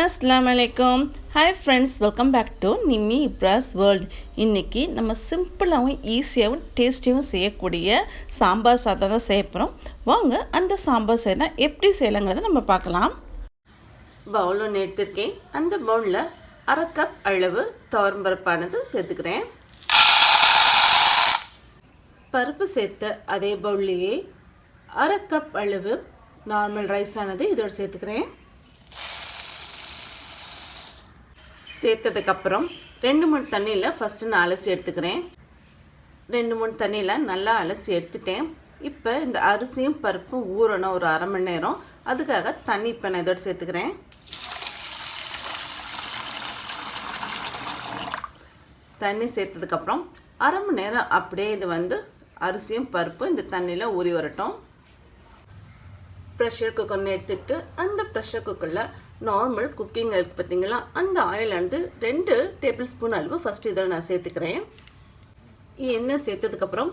அஸ்லாம் வலைக்கம் hi friends welcome back to Nimmi Ibras world இன்றைக்கி நம்ம சிம்பிளாகவும் ஈஸியாகவும் டேஸ்டியாகவும் செய்யக்கூடிய சாம்பார் சாதம் தான் செய்ய போகிறோம் வாங்க அந்த சாம்பார் சாதம் எப்படி செய்யலாங்கிறத நம்ம பார்க்கலாம். பவுல் ஒன்று எடுத்திருக்கேன் அந்த பவுலில் அரை கப் அளவு துவரம்பருப்பானது சேர்த்துக்கிறேன். பருப்பு சேர்த்த அதே பவுல்லையே அரை கப் அளவு நார்மல் ரைஸானது இதோடு சேர்த்துக்கிறேன். சேர்த்ததுக்கப்புறம் ரெண்டு மூணு தண்ணியில் ஃபஸ்ட்டு நான் அலசி எடுத்துக்கிறேன். ரெண்டு மூணு தண்ணியில் நல்லா அலசி எடுத்துட்டேன். இப்போ இந்த அரிசியும் பருப்பும் ஊறணும் ஒரு அரை மணி நேரம். அதுக்காக தண்ணி இப்போ நான் இதோடு சேர்த்துக்கிறேன். தண்ணி சேர்த்ததுக்கப்புறம் அரை மணி நேரம் அப்படியே இது வந்து அரிசியும் பருப்பும் இந்த தண்ணியில் ஊறி வரட்டும். ப்ரெஷர் குக்கர்னு எடுத்துகிட்டு அந்த ப்ரெஷர் குக்கரில் நார்மல் குக்கிங் இருக்குது பார்த்தீங்களா அந்த ஆயில் வந்து ரெண்டு டேபிள் ஸ்பூன் அளவு ஃபஸ்ட்டு இதில் நான் சேர்த்துக்கிறேன். எண்ணெய் சேர்த்ததுக்கப்புறம்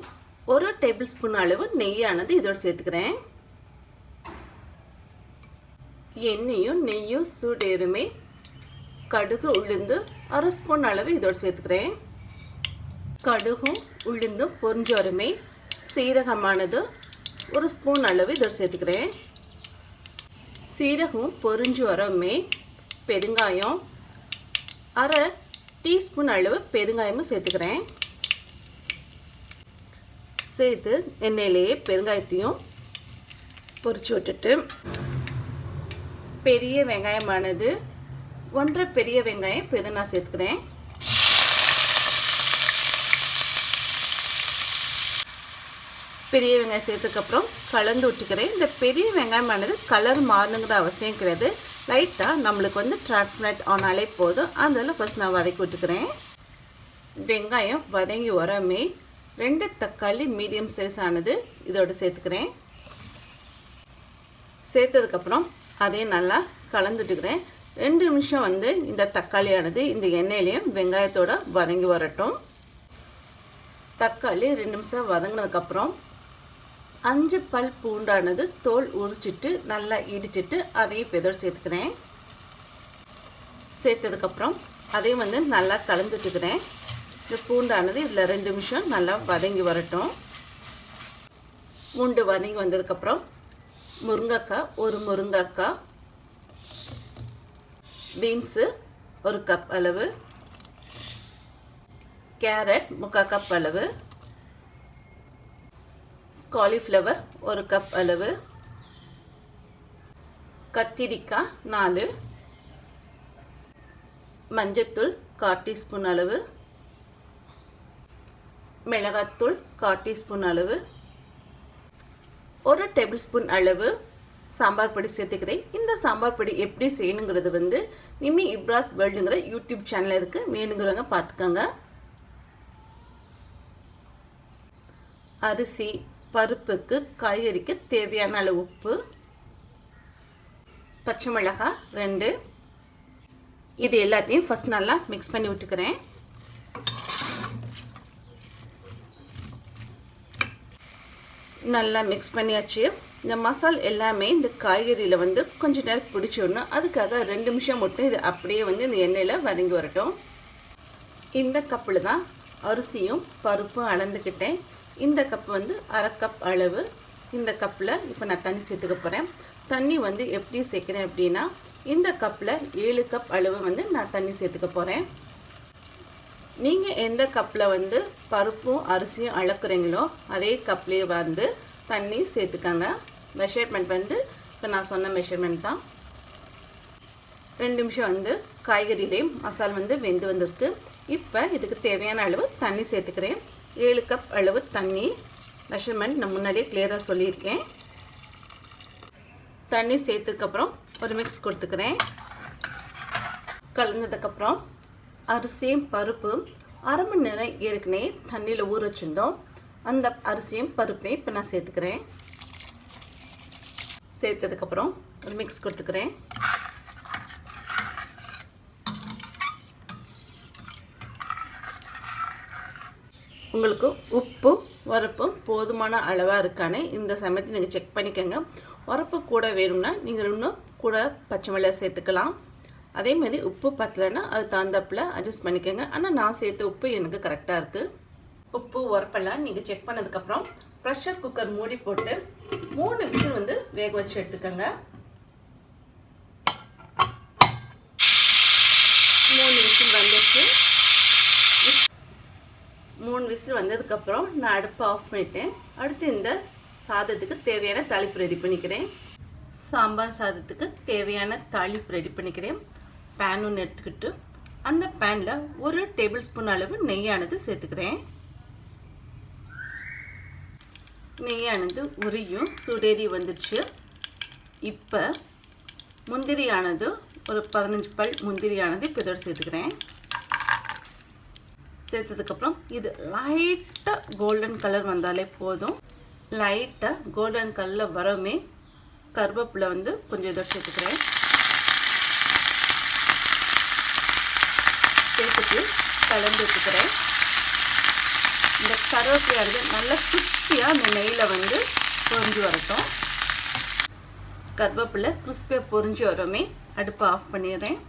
ஒரு டேபிள் ஸ்பூன் அளவு நெய்யானது இதோடு சேர்த்துக்கிறேன். எண்ணெயும் நெய்யும் சூடேறுமே கடுகு உளுந்து அரை ஸ்பூன் அளவு இதோட சேர்த்துக்கிறேன். கடுகும் உளுந்தும் பொறிஞ்சோருமே சீரகமானது ஒரு ஸ்பூன் அளவு இதோட சேர்த்துக்கிறேன். சீரகம் பொரிஞ்சு வரமே பெருங்காயம் அரை டீஸ்பூன் அளவு பெருங்காயமும் சேர்த்துக்கிறேன். சேர்த்து எண்ணெயிலேயே பெருங்காயத்தையும் பொறிச்சு விட்டுட்டு பெரிய வெங்காயமானது ஒன்றரை பெரிய வெங்காயம் இப்போ நான் சேர்த்துக்கிறேன். பெரிய வெங்காயம் சேர்த்ததுக்கப்புறம் கலந்து விட்டுக்கிறேன். இந்த பெரிய வெங்காயமானது கலர் மாறணுங்கிற அவசியம் கிடையாது. லைட்டாக நம்மளுக்கு வந்து டிரான்ஸ்மிட் ஆனாலே போதும். அதில் ஃபஸ்ட் நான் வதக்கி விட்டுக்கிறேன். வெங்காயம் வதங்கி வரமே ரெண்டு தக்காளி மீடியம் சைஸ் ஆனது இதோட சேர்த்துக்கிறேன். சேர்த்ததுக்கப்புறம் அதையும் நல்லா கலந்துட்டுக்கிறேன் ரெண்டு நிமிஷம் வந்து இந்த தக்காளியானது இந்த எண்ணெயிலையும் வெங்காயத்தோடு வதங்கி வரட்டும். தக்காளி ரெண்டு நிமிஷம் வதங்கினதுக்கப்புறம் அஞ்சு பல் பூண்டானது தோல் உரிச்சிட்டு நல்லா இடிச்சிட்டு அதையும் பெதர் சேர்த்துக்கிறேன். சேர்த்ததுக்கப்புறம் அதையும் வந்து நல்லா கலந்துட்டுக்கிறேன். இந்த பூண்டானது இதில் ரெண்டு நிமிஷம் நல்லா வதங்கி வரட்டும். பூண்டு வதங்கி வந்ததுக்கப்புறம் முருங்கைக்காய் ஒரு முருங்கைக்காய் பீன்ஸு ஒரு கப் அளவு கேரட் முக்கால் கப் அளவு காலிஃப்ளவர் ஒரு கப் அளவு. கத்திரிக்காய் நாலு. மஞ்சத்தூள் கால் டீஸ்பூன் அளவு. மிளகாத்தூள் கால் டீஸ்பூன் அளவு. ஒரு டேபிள் ஸ்பூன் அளவு சாம்பார் பொடி சேர்த்துக்கிறேன். இந்த சாம்பார் பொடி எப்படி செய்யணுங்கிறது வந்து நிம்மி இப்ராஸ் வேர்ல்டுங்கிற யூடியூப் சேனல் இருக்குது வேணுங்கிறவங்க பார்த்துக்கோங்க. அரிசி பருப்புக்கு காய்கறிக்கு தேவையான அளவு உப்பு பச்சை மிளகாய் ரெண்டு. இது எல்லாத்தையும் ஃபஸ்ட் நல்லா மிக்ஸ் பண்ணி விட்டுக்கிறேன். நல்லா மிக்ஸ் பண்ணியாச்சு. இந்த மசால் எல்லாமே இந்த காய்கறியில் வந்து கொஞ்சம் நேரம் பிடிச்சிடணும். அதுக்காக ரெண்டு நிமிஷம் மட்டும் இது அப்படியே வந்து இந்த எண்ணெயில் வதங்கி வரட்டும். இந்த கப்பில் தான் அரிசியும் பருப்பும் அளந்துக்கிட்டேன். இந்த கப் வந்து அரை கப் அளவு இந்த கப்பில் இப்போ நான் தண்ணி சேர்த்துக்க போகிறேன் தண்ணி வந்து எப்படி சேர்க்குறேன் அப்படின்னா இந்த கப்பில் ஏழு கப் அளவு வந்து நான் தண்ணி சேர்த்துக்க போகிறேன் நீங்கள் எந்த கப்பில் வந்து பருப்பும் அரிசியும் அளக்குறீங்களோ அதே கப்லேயே வந்து தண்ணி சேர்த்துக்கங்க. மெஷர்மெண்ட் வந்து இப்போ நான் சொன்ன மெஷர்மெண்ட் தான். ரெண்டு நிமிஷம் வந்து காய்கறியிலையும் மசால் வந்து வெந்து வந்திருக்கு. இப்போ இதுக்கு தேவையான அளவு தண்ணி சேர்த்துக்கிறேன். ஏழு கப் அளவு தண்ணி. மெஷர்மெண்ட் நான் முன்னாடியே கிளியராக சொல்லியிருக்கேன். தண்ணி சேர்த்ததுக்கப்புறம் ஒரு மிக்ஸ் கொடுத்துக்கிறேன். கலந்ததுக்கப்புறம் அரிசியும் பருப்பும் அரை மணி நேரம் ஏற்கனவே தண்ணியில் ஊற வச்சுருந்தோம். அந்த அரிசியும் பருப்பையும் இப்போ நான் சேர்த்துக்கிறேன். சேர்த்ததுக்கப்புறம் ஒரு மிக்ஸ் கொடுத்துக்கிறேன். உங்களுக்கு உப்பும் உரப்பும் போதுமான அளவாக இருக்கானே இந்த சமயத்தில் நீங்கள் செக் பண்ணிக்கோங்க. உரப்பு கூட வேணும்னா நீங்கள் இன்னும் கூட பச்சை மிளகாய் சேர்த்துக்கலாம். அதே மாதிரி உப்பு பத்தலைன்னா அது தகுந்தப்பில் அட்ஜஸ்ட் பண்ணிக்கோங்க. ஆனால் நான் சேர்த்த உப்பு எனக்கு கரெக்டாக இருக்குது உப்பு உரப்பெல்லாம் நீங்கள் செக் பண்ணதுக்கப்புறம் ப்ரெஷர் குக்கர் மூடி போட்டு மூணு விசில் வந்து வேக வச்சு எடுத்துக்கோங்க மூணு விசில் வந்துச்சு மூணு விசில் வந்ததுக்கப்புறம் நான் அடுப்பை ஆஃப் பண்ணிட்டேன். அடுத்து இந்த சாதத்துக்கு தேவையான தாளிப்பு ரெடி பண்ணிக்கிறேன். சாம்பார் சாதத்துக்கு தேவையான தாளிப்பு ரெடி பண்ணிக்கிறேன். பேன் ஒன்று எடுத்துக்கிட்டு அந்த பேனில் ஒரு டேபிள் ஸ்பூன் அளவு நெய்யானது சேர்த்துக்கிறேன். நெய்யானது உரியும் சுடேறி வந்துடுச்சு. இப்போ முந்திரியானது ஒரு பதினஞ்சு பல் முந்திரியானது இப்போ இதோடு சேர்த்துக்கிறேன். சேர்த்ததுக்கப்புறம் இது லைட்டாக கோல்டன் கலர் வந்தாலே போதும். லைட்டாக கோல்டன் கலரில் வரவுமே கருவேப்பிலை வந்து கொஞ்சம் இதை சேர்த்துக்கிறேன். சேர்த்துட்டு கலந்து வச்சுக்கிறேன். இந்த கருவேப்பிலையானது நல்லா கிறிஸ்பியாக அந்த நெய்யில் வந்து பொறிஞ்சு வரட்டும். கருவேப்பிலை கிறிஸ்பியாக பொறிஞ்சு வரவுமே அடுப்பை ஆஃப் பண்ணிடுறேன்.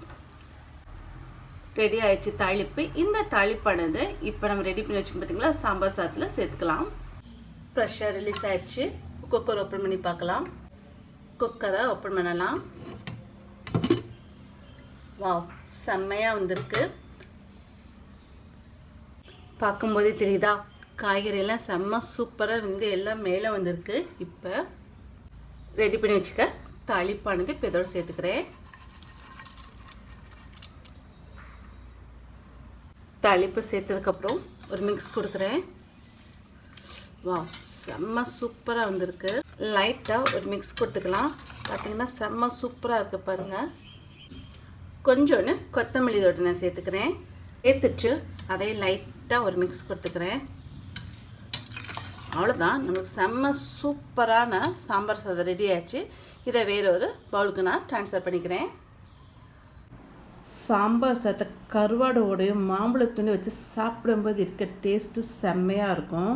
ரெடி ஆயிடுச்சு தாளிப்பு. இந்த தாளிப்பானது இப்போ நம்ம ரெடி பண்ணி வச்சுக்கோம் பார்த்தீங்களா சாம்பார் சாதத்தில் சேர்த்துக்கலாம். ப்ரெஷர் ரிலீஸ் ஆயிடுச்சு. குக்கர் ஓப்பன் பண்ணி பார்க்கலாம். குக்கரை ஓப்பன் பண்ணலாம். வாவ் செம்மையாக வந்திருக்கு. பார்க்கும்போதே தெரியுதா? காய்கறியெல்லாம் செம்ம சூப்பராக வந்து எல்லாம் மேலே வந்திருக்கு. இப்போ ரெடி பண்ணி வச்சுக்க தாளிப்பானது இப்போ இதோட சேர்த்துக்கிறேன். தாளிப்பு சேர்த்ததுக்கப்புறம் ஒரு மிக்ஸ் கொடுக்குறேன். வா செம்ம சூப்பராக வந்திருக்கு. லைட்டாக ஒரு மிக்ஸ் கொடுத்துக்கலாம். பார்த்தீங்கன்னா செம்ம சூப்பராக இருக்குது பாருங்கள் கொஞ்சோன்னு கொத்தமல்லி தொட்டு நான் சேர்த்துக்கிறேன். சேர்த்துட்டு அதை லைட்டாக ஒரு மிக்ஸ் கொடுத்துக்கிறேன். அவ்வளோதான் நம்மளுக்கு செம்ம சூப்பரான சாம்பார் சாதம் ரெடி ஆச்சு இதை வேற ஒரு பவுலுக்கு நான் ட்ரான்ஸ்ஃபர் பண்ணிக்கிறேன். சாம்பார் சாதத்தை கருவாடோடையும் மாம்பழத்துண்டையும் வச்சு சாப்பிடும்போது இருக்க டேஸ்ட்டு செம்மையாக இருக்கும்.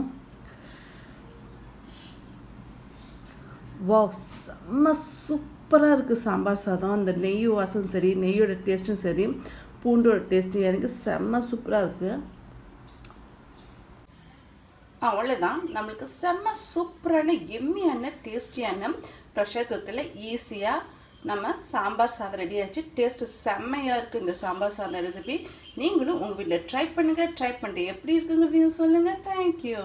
வா செம்ம சூப்பராக இருக்குது சாம்பார் சாதம். அந்த நெய் வாசம் சரி நெய்யோட டேஸ்ட்டும் சரி பூண்டோட டேஸ்ட்டும் எனக்கு செம்ம சூப்பராக இருக்குது அவ்வளோதான் நம்மளுக்கு செம்ம சூப்பரான எம்மியான டேஸ்டியான ப்ரெஷர் குக்கரில் ஈஸியாக நம்ம சாம்பார் சாதம் ரெடி ஆச்சு டேஸ்ட்டு செம்மையாக இருக்குது இந்த சாம்பார் சாதம் ரெசிபி நீங்களும் உங்கள் வீட்டில் ட்ரை பண்ணுங்கள் ட்ரை பண்ணிட்டு எப்படி இருக்குங்கிறதையும் சொல்லுங்கள் தேங்க்யூ